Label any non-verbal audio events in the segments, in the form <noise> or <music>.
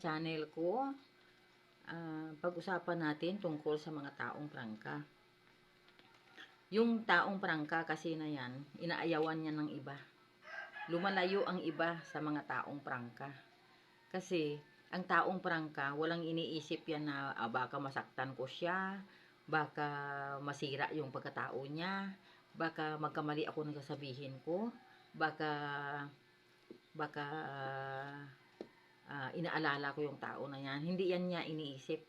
channel ko. Ah, pag-usapan natin tungkol sa mga taong prangka. Yung taong prangka kasi na yan, inaayawan niya ng iba. Lumalayo ang iba sa mga taong prangka. Kasi, ang taong prangka, walang iniisip yan na ah, baka masaktan ko siya, baka masira yung pagkatao niya, baka magkamali ako ng sasabihin ko, baka baka ah, inaalala ko yung tao na yan. Hindi yan niya iniisip.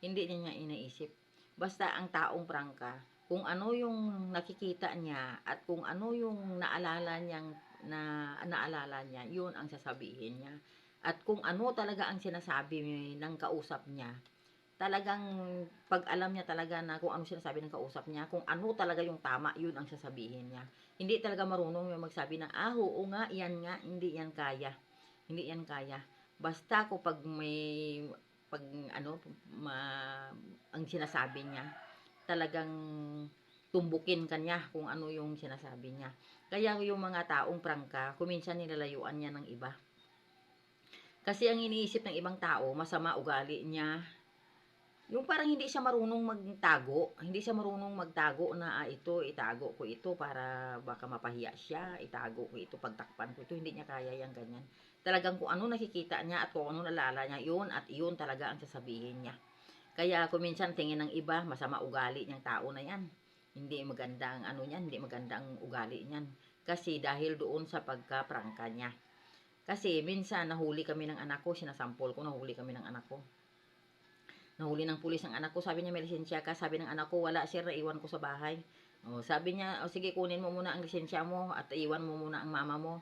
Hindi niya niya iniisip. Basta ang taong prangka, kung ano yung nakikita niya at kung ano yung naalala niyang na naalala niya, yun ang sasabihin niya. At kung ano talaga ang sinasabi ng kausap niya, talagang pag alam niya talaga na kung ano sinasabi ng kausap niya, kung ano talaga yung tama, yun ang sasabihin niya. Hindi talaga marunong yung magsabi na, ah, oo nga, yan nga, hindi yan kaya. Hindi yan kaya. Basta ko pag may, pag ano, ma, ang sinasabi niya, talagang tumbukin kanya kung ano yung sinasabi niya. Kaya yung mga taong prangka, kuminsan nilalayuan niya ng iba. Kasi ang iniisip ng ibang tao, masama ugali niya, yung parang hindi siya marunong magtago, hindi siya marunong magtago na ah, ito, itago ko ito para baka mapahiya siya, itago ko ito, pagtakpan ko ito, hindi niya kaya yung ganyan. Talagang kung ano nakikita niya at kung ano nalala niya, yun at yun talaga ang sasabihin niya. Kaya kuminsan tingin ng iba, masama ugali niyang tao na yan. Hindi maganda ang ano niyan, hindi maganda ang ugali niyan. Kasi dahil doon sa pagkaprangka niya. Kasi minsan nahuli kami ng anak ko, sinasampol ko, nahuli kami ng anak ko. Nahuli ng pulis ang anak ko, sabi niya may lisensya ka, sabi ng anak ko, wala sir, iwan ko sa bahay. O, sabi niya, o sige kunin mo muna ang lisensya mo at iwan mo muna ang mama mo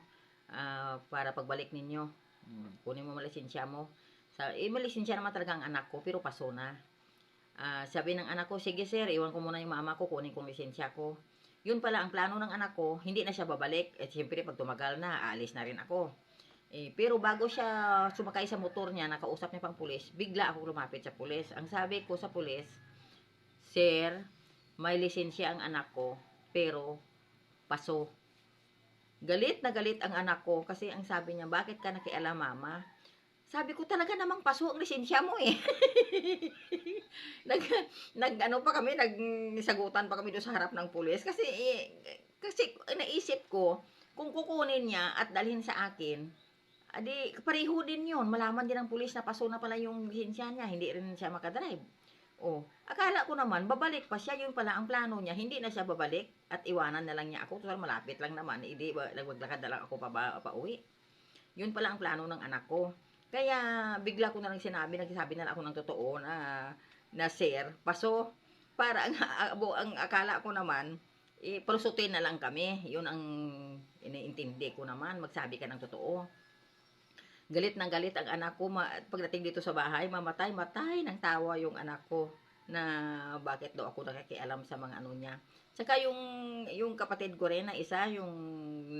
ah, para pagbalik ninyo. Hmm, kunin mo lisensya mo. Sa, eh, may lisensya naman talaga ang anak ko, pero paso na. Ah, sabi ng anak ko, sige sir, iwan ko muna yung mama ko, kunin ko ang lisensya ko. Yun pala ang plano ng anak ko, hindi na siya babalik. At siyempre, pag tumagal na, aalis na rin ako. Eh, pero bago siya sumakay sa motor niya, nakausap niya pang pulis, bigla ako lumapit sa pulis. Ang sabi ko sa pulis, Sir, may lisensya ang anak ko, pero paso. Galit na galit ang anak ko kasi ang sabi niya, bakit ka nakialam mama? Sabi ko talaga namang paso ang lisensya mo eh. <laughs> nag, nag ano pa kami, nagsagutan pa kami doon sa harap ng pulis kasi eh, kasi naisip ko kung kukunin niya at dalhin sa akin, adi pareho din 'yon. Malaman din ng pulis na paso na pala yung lisensya niya, hindi rin siya makadrive. Oh, akala ko naman babalik pa siya, yun pala ang plano niya. Hindi na siya babalik at iwanan na lang niya ako. Total malapit lang naman, hindi ba nagwaglakad na lang ako pa ba, pa uwi. Yun pala ang plano ng anak ko. Kaya bigla ko na lang sinabi, nagsasabi na lang ako ng totoo na na sir, paso para ang, <laughs> ang akala ko naman eh, palusutin na lang kami. Yun ang iniintindi ko naman. Magsabi ka ng totoo. Galit na galit ang anak ko. Pagdating dito sa bahay, mamatay, matay ng tawa yung anak ko na bakit daw ako nakikialam sa mga ano niya. Saka yung, yung kapatid ko rin na isa, yung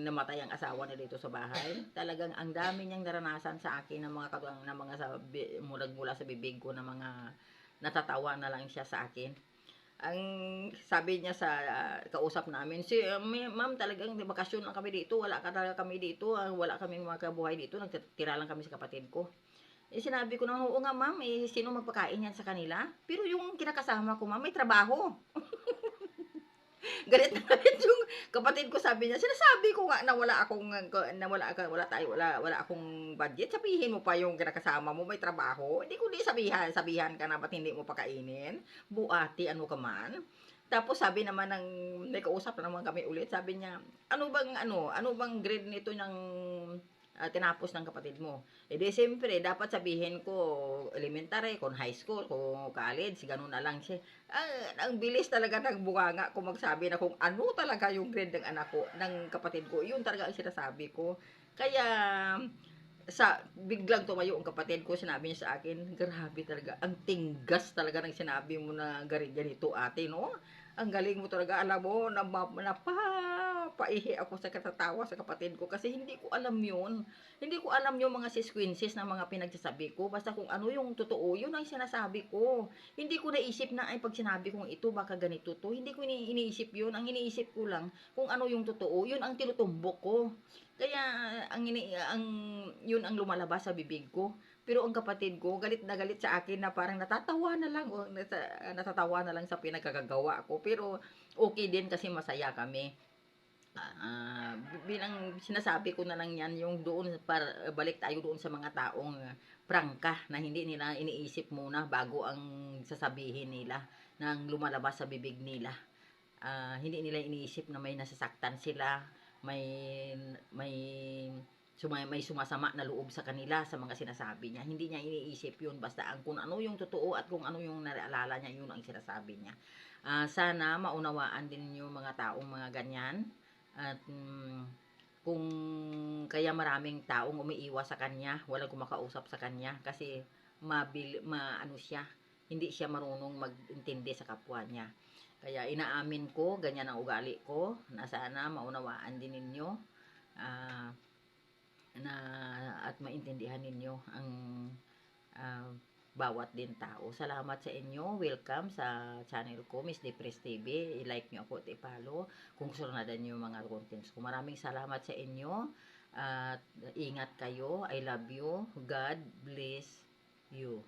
namatay ang asawa niya dito sa bahay, talagang ang dami niyang naranasan sa akin ng mga katuwang na mga sa, mula, mula sa bibig ko na mga natatawa na lang siya sa akin ang sabi niya sa uh, kausap namin, si uh, ma'am talagang bakasyon lang kami dito, wala ka talaga kami dito, uh, wala kami mga kabuhay dito, nagtira lang kami sa kapatid ko. Eh, sinabi ko na, oo nga ma'am, eh, sino magpakain yan sa kanila? Pero yung kinakasama ko ma'am, may trabaho. Galit na galit yung kapatid ko sabi niya, sinasabi ko nga na wala akong, na wala, wala tayo, wala, wala akong budget, sabihin mo pa yung kinakasama mo, may trabaho, hindi ko di sabihan, sabihan ka na, ba't hindi mo pakainin, buati, ano ka man, tapos sabi naman ng, may kausap na naman kami ulit, sabi niya, ano bang, ano, ano bang grade nito ng, uh, tinapos ng kapatid mo. E di siyempre, dapat sabihin ko elementary, kung high school, kung college, ganun na lang siya. Ang, ang bilis talaga ng bunganga ko magsabi na kung ano talaga yung grade ng anak ko, ng kapatid ko. Yun talaga ang sinasabi ko. Kaya, sa biglang tumayo ang kapatid ko, sinabi niya sa akin, grabe talaga, ang tinggas talaga ng sinabi mo na ganito ate, no? Ang galing mo talaga, alam mo, na, na pa, napapaihi ako sa katatawa sa kapatid ko kasi hindi ko alam yun. Hindi ko alam yung mga sequences na mga pinagsasabi ko. Basta kung ano yung totoo, yun ang sinasabi ko. Hindi ko naisip na ay pag sinabi kong ito baka ganito to. Hindi ko ini iniisip yun. Ang iniisip ko lang kung ano yung totoo, yun ang tinutumbok ko. Kaya ang, ini, ang yun ang lumalabas sa bibig ko. Pero ang kapatid ko, galit na galit sa akin na parang natatawa na lang o nata- natatawa na lang sa pinagkagagawa ko. Pero okay din kasi masaya kami. Ah, bilang sinasabi ko na lang yan, yung doon, para, balik tayo doon sa mga taong prangka na hindi nila iniisip muna bago ang sasabihin nila nang lumalabas sa bibig nila. Ah, hindi nila iniisip na may nasasaktan sila, may may suma, may sumasama na loob sa kanila sa mga sinasabi niya. Hindi niya iniisip yun. Basta ang kung ano yung totoo at kung ano yung naalala niya, yun ang sinasabi niya. Ah, sana maunawaan din yung mga taong mga ganyan. At mm, kung kaya maraming taong umiiwas sa kanya, walang kumakausap sa kanya kasi mabil, maano siya, hindi siya marunong mag-intindi sa kapwa niya. Kaya inaamin ko, ganyan ang ugali ko, na sana maunawaan din ninyo. Ah, na at maintindihan ninyo ang ah, bawat din tao. Salamat sa inyo. Welcome sa channel ko, Miss Depres TV. I-like nyo ako at i-follow kung gusto na yung mga contents ko. Maraming salamat sa inyo. At ingat kayo. I love you. God bless you.